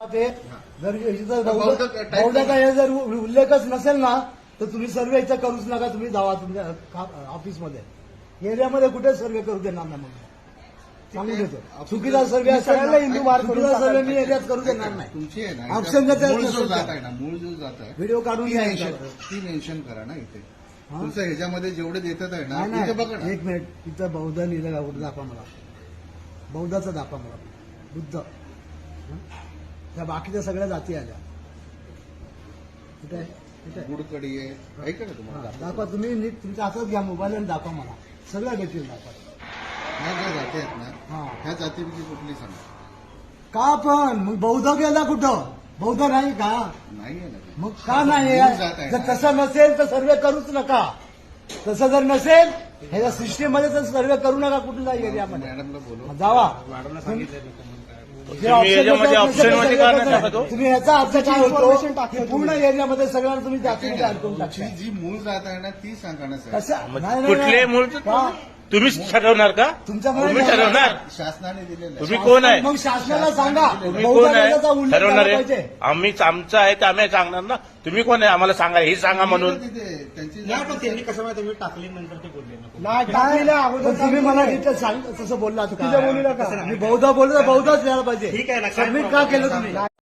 ते जर बौद्धाचा हे उल्लेखच नसेल ना तर तुम्ही सर्वे इथं करूच नका तुम्ही जावा तुमच्या ऑफिसमध्ये. एरियामध्ये कुठे सर्वे करू देणार नाही मग. सांगून देतो. चुकीचा सर्वे असेल हिंदू करून चुकीचा सर्वे मी. एरियात करू देणार नाही. तुमची आहे ना Option इथं देता येत मूळ जो जात. आहे ना मूळ जो जात आहे व्हिडिओ काढून ती घ्या मेन्शन याच्यावर. ती मेन्शन करा ना इथे? तुमचं ह्याच्यामध्ये जेवढे देतात आहे ना बघा एक मिनिट. इथं बौद्ध लिहिलं दाखवा मला. बौद्धाचं दाखवा मला. बुद्ध. त्या बाकीच्या सगळ्या जाती आल्या. आहे? आहे? गुडकडी आहे. ऐका हा, दाखवा तुम्ही नीट तुमच्या हातात घ्या मोबाईल आणि दाखवा मला. सगळ्या भेटतील दाखवा. ह्या ज्या जाती आहेत ना हा. ह्या जातीपैकी कुठली सांगा. का पण? मग बौद्ध गेला कुठं? बौद्ध नाही का? नाही आहे ना ती. मग का नाही मूळ जात आहे. जर. तसं नसेल तर सर्वे करूच नका. तसं जर नसेल ह्याच्या सिस्टीममध्ये तर सर्वे करू नका कुठल्याही एरियामध्ये. मॅडमला बोलू जावा. जे तुम्ही याच्यामध्ये ऑप्शनमध्ये नसेल, का नसेल, नाही टाकत? तुम्ही याचा अर्थ काय होतो पूर्ण एरियामध्ये सगळ्यांना तुम्ही टाकता जी मूळ जात आहे ना ती सांगा ना साहेब नाही, कुठले. मूळ? तुम्हीच ठरवणार का? तुमच्यामुळे तुम्ही नाही. ठरवणार. शासनाने दिलेलं आहे. तुम्ही कोण आहे? मग शासनाला सांगा. तुम्ही कोण आहे? उल्लेख ठरवणार झाला आहे. पाहिजे. आम्ही आमचं आहे ते आम्ही सांगणार ना. तुम्ही कोण आहे? आम्हाला सांगा. हे सांगा म्हणून. तिथे त्यांची नाही पण त्यांनी कसं माहिती मी टाकली नंतर ते बोलले नको. नाही टाकलेलं अगोदर पण तुम्ही मला सांग तसं बोलला तिथं बोलू नका. मी बौद्ध बोललो तर बौद्धच द्यायला पाहिजे. ठीक आहे ना, काय सबमिट का problem केलं. तुम्ही?